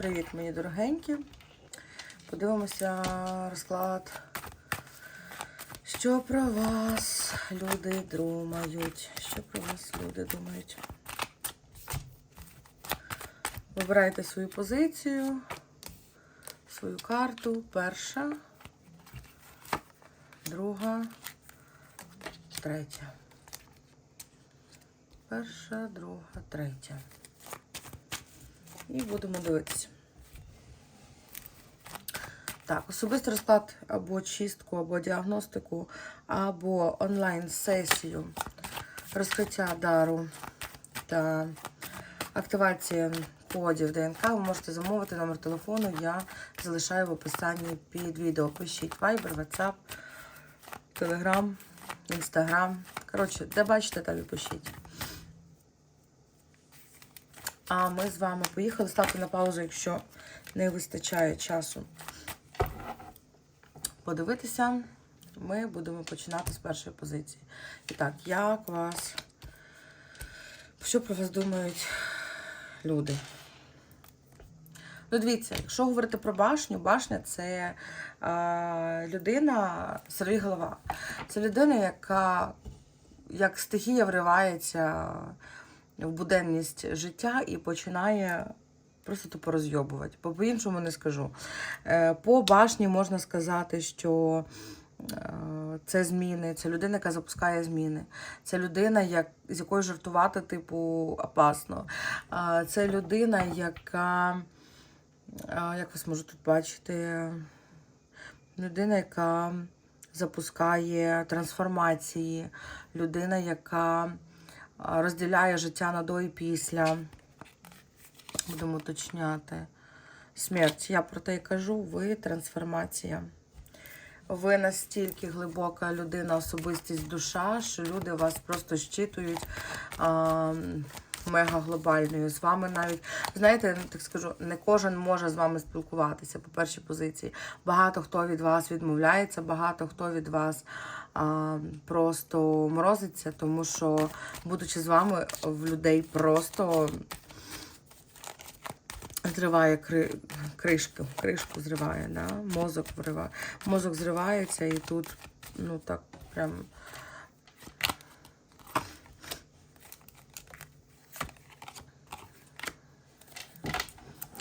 Привіт, мої дорогенькі. Подивимося розклад. Що про вас люди думають? Що про вас люди думають? Вибирайте свою позицію, свою карту. Перша, друга, третя. Перша, друга, третя. І будемо дивитися. Так, особистий розклад або чистку, або діагностику, або онлайн-сесію, розкриття дару та активація кодів ДНК. Ви можете замовити номер телефону. Я залишаю в описанні під відео. Пишіть Viber, WhatsApp, Telegram, Instagram. Коротше, де бачите, там і пишіть. А ми з вами поїхали. Ставте на паузу, якщо не вистачає часу подивитися. Ми будемо починати з першої позиції. І так, як вас. Що про вас думають люди? Ну, дивіться, якщо говорити про башню, башня це е, людина, голова. Це людина, яка як стихія вривається в буденність життя і починає просто тупо розйобувати. Бо по-іншому не скажу. Е, По башні можна сказати, що е, це зміни, це людина, яка запускає зміни. Це людина, як, з якою жартувати, типу, опасно. Е, Це людина, яка, як вас можу тут бачити, людина, яка запускає трансформації, людина, яка розділяє життя на до і після. Будемо уточняти. Смерть. Я про те і кажу, ви трансформація. Ви настільки глибока людина, особистість, душа, що люди вас просто щитують а, мега глобальною. З вами навіть, знаєте, так скажу, не кожен може з вами спілкуватися по першій позиції. Багато хто від вас відмовляється, багато хто від вас а, просто морозиться, тому що, будучи з вами, в людей просто зриває кри... кришку, кришку зриває, да? мозок вриває. Мозок зривається і тут, ну так, прям.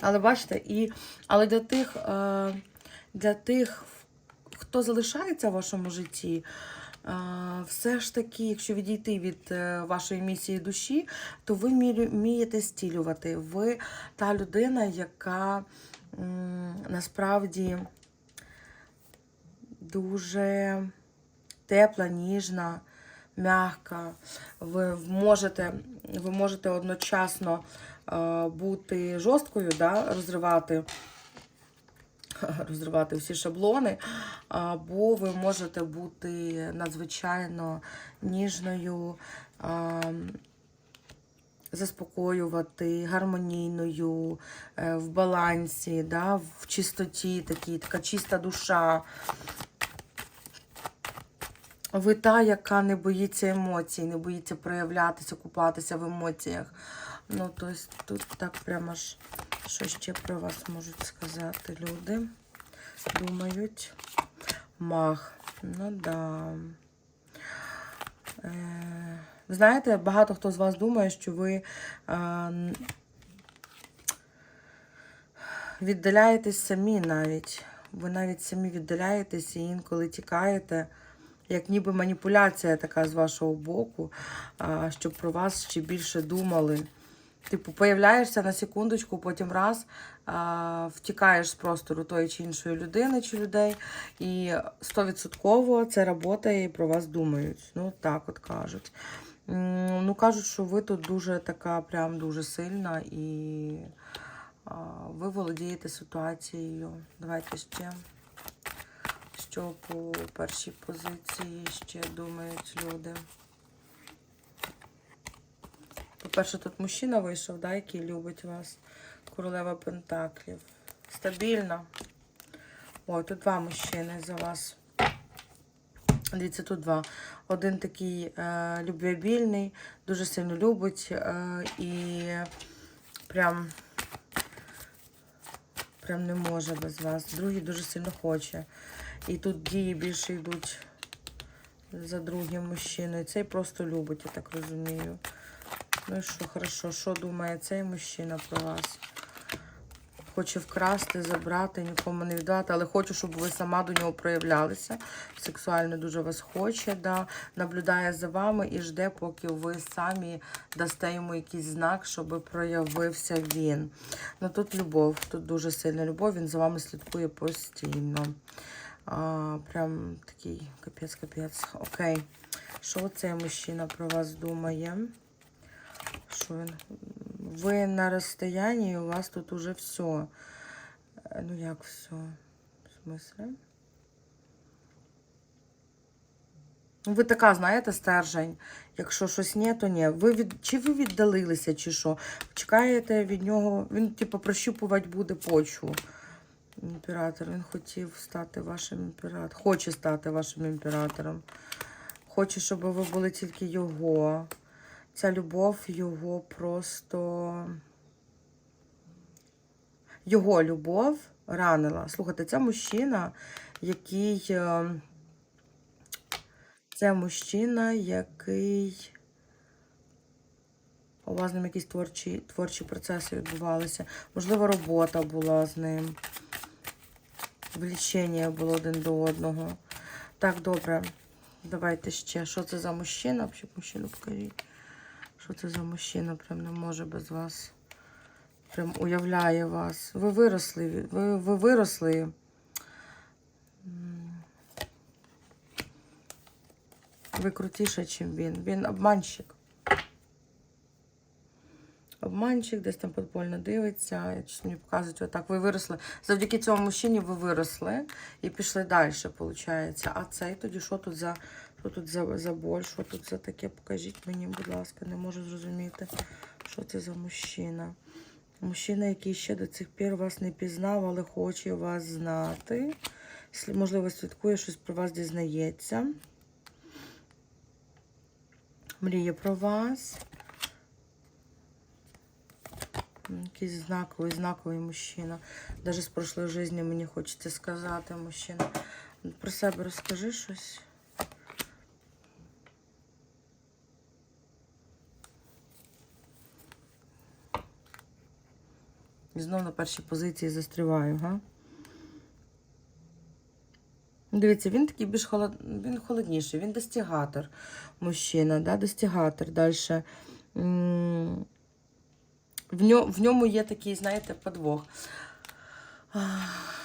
Але бачите, і але для тих, е, для тих, хто залишається в вашому житті, все ж таки, якщо відійти від е, вашої місії душі, то ви вмієте стілювати. Ви та людина, яка насправді дуже тепла, ніжна, м'яка. Ви можете, ви можете одночасно е, бути жорсткою, да, розривати розривати всі шаблони, або ви можете бути надзвичайно ніжною, заспокоювати, гармонійною, е, в балансі, да, в чистоті, такій, така чиста душа. Ви та, яка не боїться емоцій, не боїться проявлятися, купатися в емоціях. Ну, тобто тут так прямо ж, що ще про вас можуть сказати люди. Думають. Мах. Ну да. Е, знаєте, багато хто з вас думає, що ви віддаляєтесь самі навіть. Ви навіть самі віддаляєтесь і інколи тікаєте як ніби маніпуляція така з вашого боку, щоб про вас ще більше думали. Типу, появляєшся на секундочку, потім раз а, втікаєш з простору тої чи іншої людини чи людей, і стовідсотково це працює і про вас думають. Ну, так от кажуть. Ну, кажуть, що ви тут дуже така, прям дуже сильна і а, ви володієте ситуацією. Давайте ще що по першій позиції ще думають люди. По-перше, тут мужчина вийшов, да, який любить вас. Королева Пентаклів. Стабільна. О, тут два мужчини за вас. Дивіться, тут два. Один такий е, любвеобільний, дуже сильно любить е, і прям прям не може без вас. Другий дуже сильно хоче. І тут дії більше йдуть за другим мужчиною. Цей просто любить, я так розумію. Ну і що, хорошо, що думає цей мужчина про вас? Хоче вкрасти, забрати, нікому не віддати, але хочу, щоб ви сама до нього проявлялися. Сексуально дуже вас хоче, да. наблюдає за вами і жде, поки ви самі дасте йому якийсь знак, щоб проявився він. Ну тут любов, тут дуже сильна любов, він за вами слідкує постійно. А, прям такий капець-капець. Окей. Що цей мужчина про вас думає? Що він? Ви на розстоянні, і у вас тут уже все. Ну як все? В смислі? Ну, Ви така, знаєте, стержень. Якщо щось ні, то ні. Ви від... Чи ви віддалилися, чи що? Чекаєте від нього, він, типу, прощупувати буде почву. Імператор, він хотів стати вашим імператором. Хоче стати вашим імператором. Хоче, щоб ви були тільки його. Ця любов його просто. Його любов ранила. Слухайте, це мужчина, який. Це мужчина, який. У вас ним якісь творчі, творчі процеси відбувалися. Можливо, робота була з ним. Влічення було один до одного. Так, добре. Давайте ще. Що це за мужчина? Щоб мужчину покажіть. Що це за мужчина? Прям не може без вас. Прям уявляє вас. Ви виросли. Ви, ви виросли. Ви крутіше, ніж він. Він обманщик. Обманщик, десь там подпольно дивиться. Мені показують, отак. Ви виросли. Завдяки цьому мужчині ви виросли і пішли далі, виходить. А цей тоді що тут за що тут за, за боль, що тут за таке? Покажіть мені, будь ласка, не можу зрозуміти, що це за мужчина. Мужчина, який ще до цих пір вас не пізнав, але хоче вас знати. Можливо, слідкує, щось про вас дізнається. Мріє про вас. Якийсь знаковий, знаковий мужчина. Навіть з прошлої житті мені хочеться сказати, мужчина. Про себе розкажи щось. І знов на першій позиції застріваю, га? Дивіться, він такий більш холод... він холодніший, він достигатор мужчина, да? достигатор. Далі. В ньому є такий, знаєте, подвох.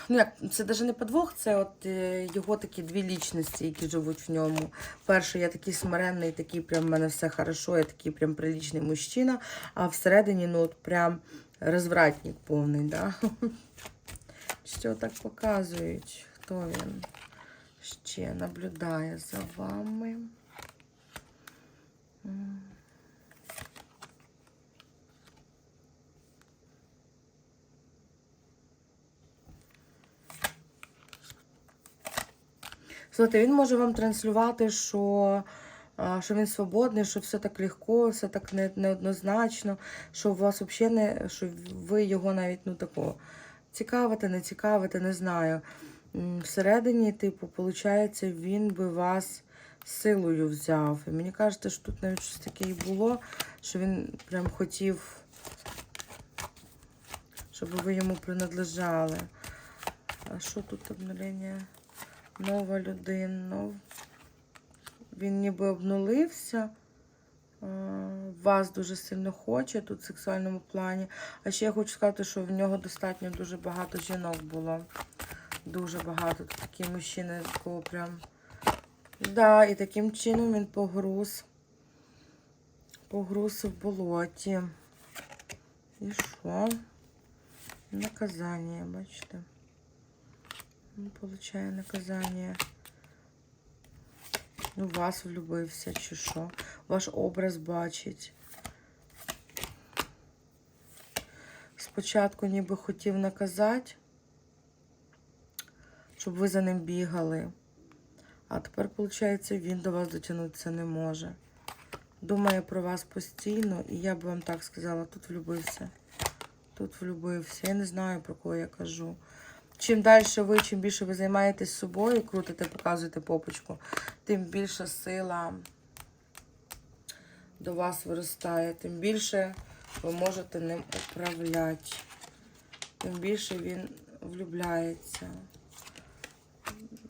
Ну, як, це навіть не подвох, це от е, його такі дві лічності, які живуть в ньому. Перший, я такий смиренний, такий прям в мене все хорошо, я такий прям прилічний мужчина, а всередині, ну, от прям розвратник повний, да? Що так показують? Хто він? Ще наблюдає за вами. Слухайте, він може вам транслювати, що, що він свободний, що все так легко, все так не, неоднозначно, що у вас взагалі не, що ви його навіть ну такого цікавите, не цікавите, не знаю. Всередині, типу, виходить, він би вас силою взяв. І мені кажеться, що тут навіть щось таке і було, що він прям хотів, щоб ви йому принадлежали. А що тут обновлення? Нова людина. Він ніби обнулився. Вас дуже сильно хоче тут в сексуальному плані. А ще я хочу сказати, що в нього достатньо дуже багато жінок було. Дуже багато. Тут такі мужчини, такого прям. Да, і таким чином він погруз. Погруз в болоті. І що? Наказання, бачите. Він получає наказання. Ну, вас влюбився, чи що? Ваш образ бачить. Спочатку ніби хотів наказати, щоб ви за ним бігали. А тепер, виходить, він до вас дотягнутися не може. Думає про вас постійно, і я б вам так сказала, тут влюбився. Тут влюбився. Я не знаю, про кого я кажу. Чим далі ви, чим більше ви займаєтесь собою, крутите, показуєте попочку, тим більша сила до вас виростає, тим більше ви можете ним управляти. Тим більше він влюбляється.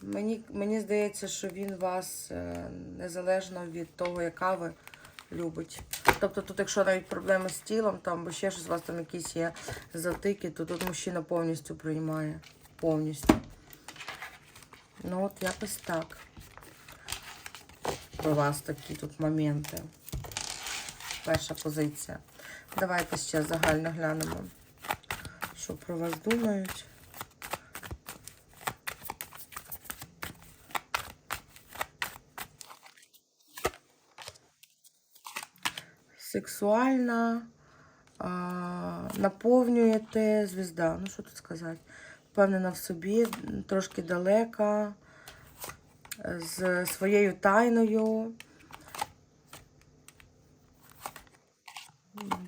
Мені, мені здається, що він вас е, незалежно від того, яка ви любить. Тобто тут, якщо навіть проблеми з тілом, там, або ще щось, у вас там якісь є затики, то тут мужчина повністю приймає. Повністю. Ну от якось так. У вас такі тут моменти. Перша позиція. Давайте ще загально глянемо, що про вас думають. Сексуальна, а, наповнюєте звізда. Ну, що тут сказати? Впевнена в собі, трошки далека, з своєю тайною.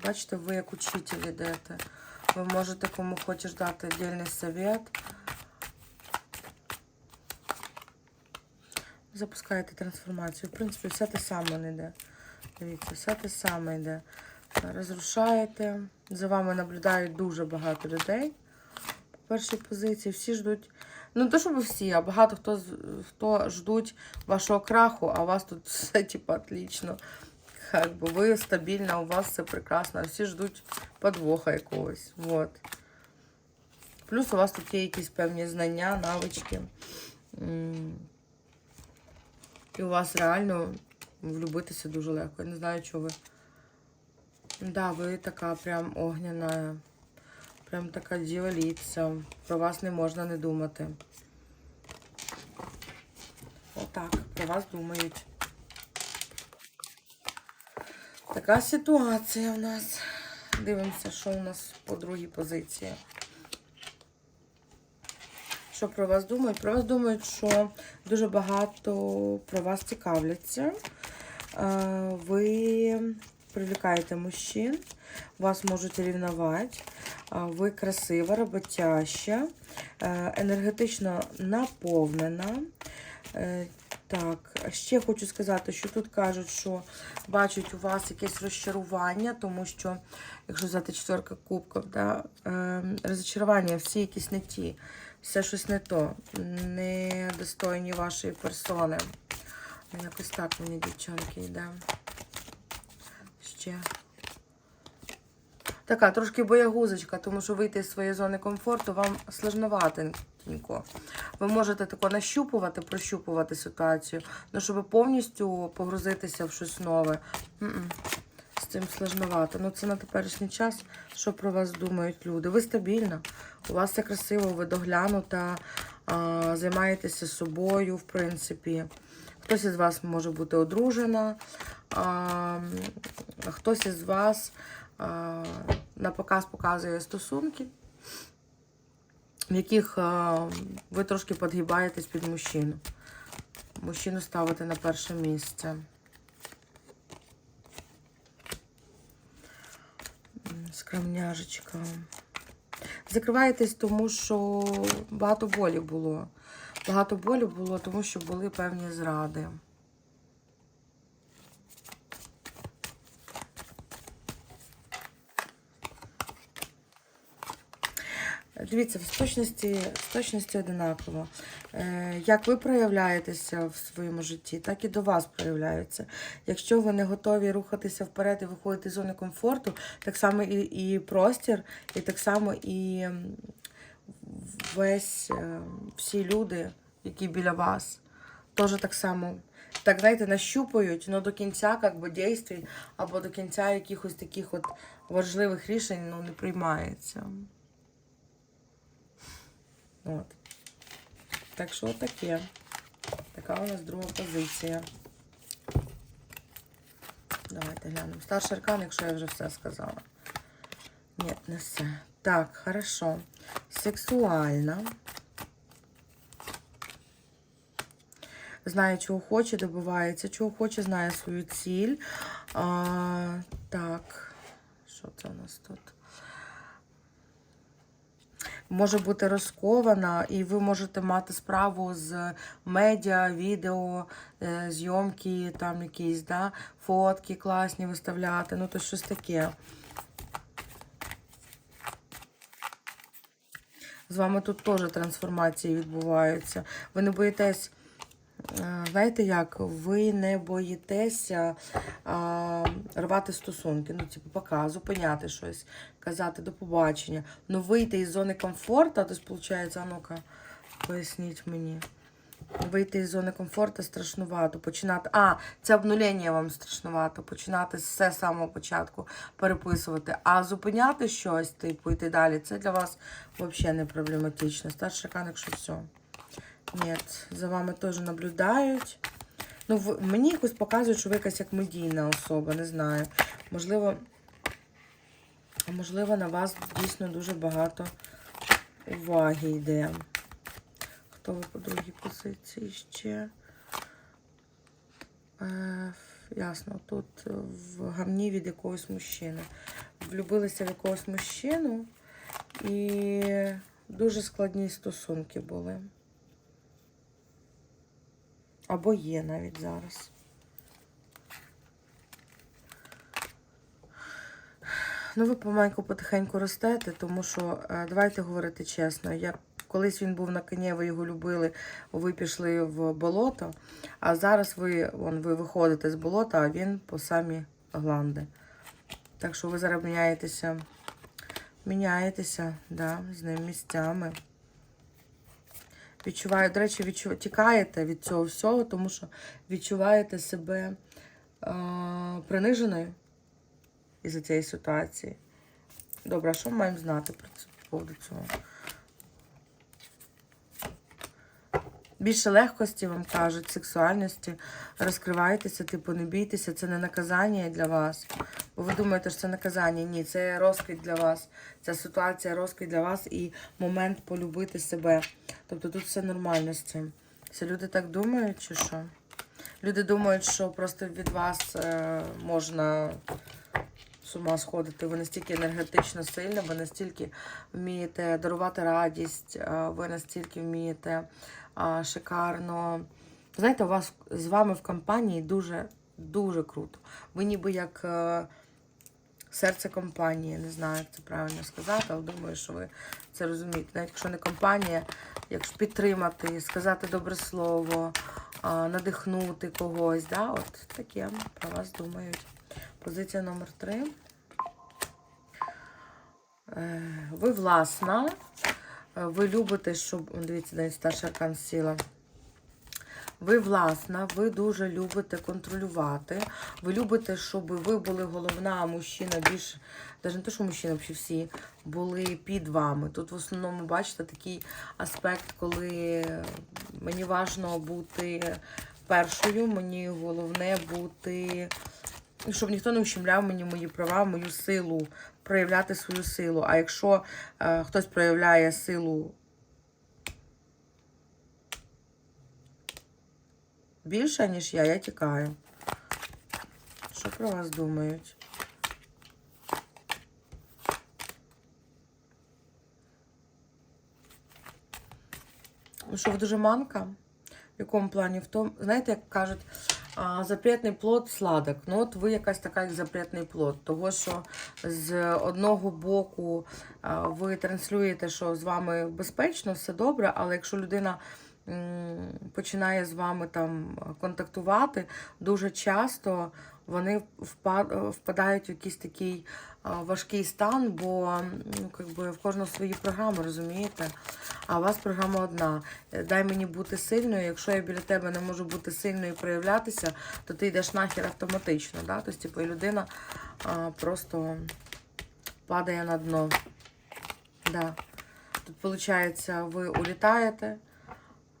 Бачите, ви як учитель йдете. Ви можете кому хочеш дати віддільний совет. Запускаєте трансформацію. В принципі, все те саме не йде. Дивіться, все те саме йде. Розрушаєте. За вами наблюдають дуже багато людей. По першій позиції всі ждуть. Ну, то, щоб всі, а багато хто, хто ждуть вашого краху, а у вас тут все, типу, отлично. Как би ви стабільна, у вас все прекрасно. а Всі ждуть подвоха якогось. Вот. Плюс у вас тут є якісь певні знання, навички. І у вас реально влюбитися дуже легко. Я не знаю, чого ви. Да, ви така прям огняна. Прям така діваліця. Про вас не можна не думати. Отак, про вас думають. Така ситуація в нас. Дивимося, що у нас по другій позиції. Що про вас думають? Про вас думають, що дуже багато про вас цікавляться. Е, Ви привлекаєте мужчин, вас можуть рівнувати. Ви красива, роботяща, е, енергетично наповнена. Е, Так, ще хочу сказати, що тут кажуть, що бачать у вас якесь розчарування, тому що, якщо взяти четверка кубків, да, е, розчарування, всі якісь не ті, все щось не то, не достойні вашої персони. Ну, Якось так мені, дівчонки, йде. Ще. Така трошки боягузочка, тому що вийти з своєї зони комфорту вам сложноватенько. Ви можете тако нащупувати, прощупувати ситуацію, але щоб повністю погрузитися в щось нове. м-м, З цим сложновато. Ну це на теперішній час, що про вас думають люди. Ви стабільна, у вас все красиво, ви доглянута, а, займаєтеся собою, в принципі. Хтось із вас може бути одружена, а, хтось із вас на показ показує стосунки, в яких ви трошки підгибаєтесь під мужчину. Мужчину ставите на перше місце. Скромняжечка. Закриваєтесь, тому що багато болі було. Багато болі було, тому що були певні зради. Дивіться, в точності, в точності одинаково. Е, Як ви проявляєтеся в своєму житті, так і до вас проявляються. Якщо ви не готові рухатися вперед і виходити з зони комфорту, так само і, і простір, і так само і весь е, всі люди, які біля вас, теж так само. Так, знаєте, нащупують, але до кінця как би, дійствій або до кінця якихось таких от важливих рішень ну, не приймається. От. Так що таке. Така у нас друга позиція. Давайте глянемо. Старший аркан, якщо я вже все сказала. Ні, не все. Так, хорошо. Сексуальна. Знає, чого хоче, добивається, чого хоче, знає свою ціль. А, так, що це у нас тут? Може бути розкована, і ви можете мати справу з медіа, відео, е, зйомки, там якісь, да, фотки класні виставляти, ну то щось таке. З вами тут теж трансформації відбуваються. Ви не боїтесь, знаєте як, ви не боїтеся а, рвати стосунки, ну, типу, пока, зупиняти щось, казати до побачення. Ну, вийти із зони комфорту, тобто, виходить, а ну-ка, поясніть мені. Вийти із зони комфорту страшнувато. Починати. А, це обнулення вам страшнувато. Починати з самого початку переписувати. А зупиняти щось, типу, йти далі, це для вас взагалі не проблематично. Старший аркан, якщо все. Ні, за вами теж наблюдають. Ну, в- мені якось показують, що ви якась як медійна особа, не знаю. Можливо, можливо, на вас дійсно дуже багато уваги йде. Хто ви по другій позиції ще? Е, ясно, тут в гамні від якогось мужчини. Влюбилися в якогось мужчину і дуже складні стосунки були. Або є навіть зараз. Ну, ви помаленьку потихеньку ростете, тому що е, давайте говорити чесно. Як колись він був на коні, ви його любили, ви пішли в болото, а зараз ви, вон, ви виходите з болота, а він по самі гланди. Так що ви зараз міняєтеся, міняєтеся, да, з ним місцями. Відчуваю, до речі, відчу... тікаєте від цього всього, тому що відчуваєте себе е... приниженою із цієї ситуації. Добре, а що ми маємо знати про це по поводу цього? Більше легкості вам кажуть, сексуальності. Розкривайтеся, типу, не бійтеся, це не наказання для вас. Бо ви думаєте, що це наказання. Ні, це розквіт для вас. Ця ситуація розквіт для вас і момент полюбити себе. Тобто тут все нормально з цим. Це люди так думають, чи що? Люди думають, що просто від вас е, можна з ума сходити. Ви настільки енергетично сильні, ви настільки вмієте дарувати радість, е, ви настільки вмієте шикарно. Знаєте, у вас з вами в компанії дуже дуже круто. Ви ніби як е, серце компанії. Не знаю, як це правильно сказати, але думаю, що ви це розумієте. Навіть якщо не компанія, якщо підтримати, сказати добре слово, надихнути когось. Да? От таке про вас думають. Позиція номер три. Е, Ви власна. Ви любите, щоб. О, Дивіться, навіть старша аркан. Ви власна, ви дуже любите контролювати. Ви любите, щоб ви були головна, мужчина більш, навіть не те, що мужчина, взагалі всі були під вами. Тут в основному бачите такий аспект, коли мені важливо бути першою, мені головне бути, щоб ніхто не ущемляв мені мої права, мою силу, проявляти свою силу. А якщо е, хтось проявляє силу більше, ніж я, я тікаю. Що про вас думають? Ну що, ви дуже манка? В якому плані? В тому, знаєте, як кажуть, а, запретний плод сладок. Ну, от ви якась така, як запретний плод. Того, що з одного боку а, ви транслюєте, що з вами безпечно, все добре, але якщо людина починає з вами там контактувати, дуже часто вони впадають в якийсь такий важкий стан, бо ну, как би, в кожного свої програми, розумієте? А у вас програма одна. Дай мені бути сильною. Якщо я біля тебе не можу бути сильною і проявлятися, то ти йдеш нахер автоматично. Да? Тобто, типу, людина просто падає на дно. Да. Тут, виходить, ви улітаєте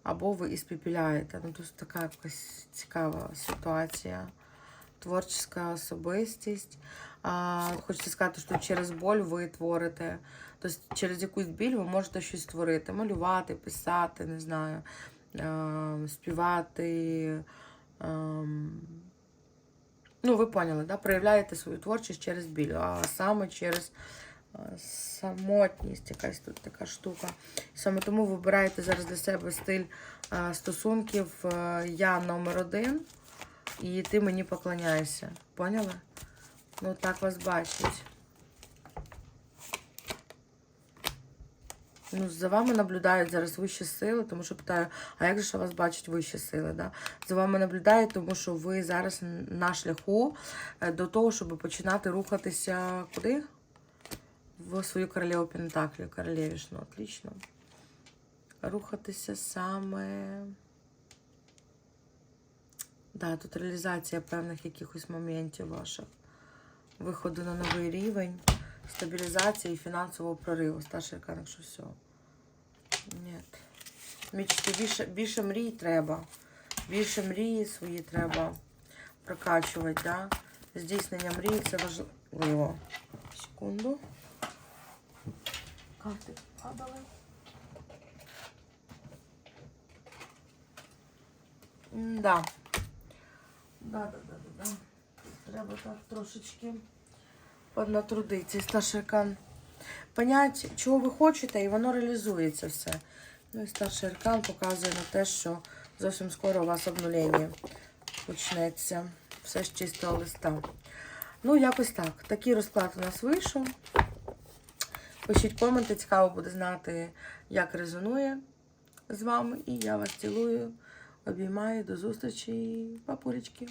або ви іспіпіляєте. Ну, тут така якась цікава ситуація. Творча особистість. А, Хочеться сказати, що через боль ви творите. Тобто через якусь біль ви можете щось створити. Малювати, писати, не знаю, е, співати. Е, ну, ви поняли, да? проявляєте свою творчість через біль, а саме через а, самотність, якась тут така штука. Саме тому вибираєте зараз для себе стиль стосунків я номер один, і ти мені поклоняєшся. Поняли? Ну, так вас бачить. Ну, за вами наблюдають зараз вищі сили, тому що питаю, а як же вас бачать вищі сили? Да? За вами наблюдають, тому що ви зараз на шляху е, до того, щоб починати рухатися куди? В свою королеву Пентаклі, королевішну, отлично. Рухатися саме. Да, тут реалізація певних якихось моментів ваших. Виходу на новий рівень, стабілізація і фінансового прориву. Старший аркан, якщо все. Ні. Мічки, більше, більше мрій треба. Більше мрії свої треба прокачувати, да? Здійснення мрій це важливо. Секунду. Карти падали. Да. Да, да, да, да, да. Треба так трошечки поднатрудитися. Старший аркан. Понять, чого ви хочете, і воно реалізується все. Ну і старший аркан показує на те, що зовсім скоро у вас обнулення почнеться. Все з чистого листа. Ну, якось так. Такий розклад у нас вийшов. Пишіть коменти, цікаво буде знати, як резонує з вами. І я вас цілую, обіймаю. До зустрічі, папулечки.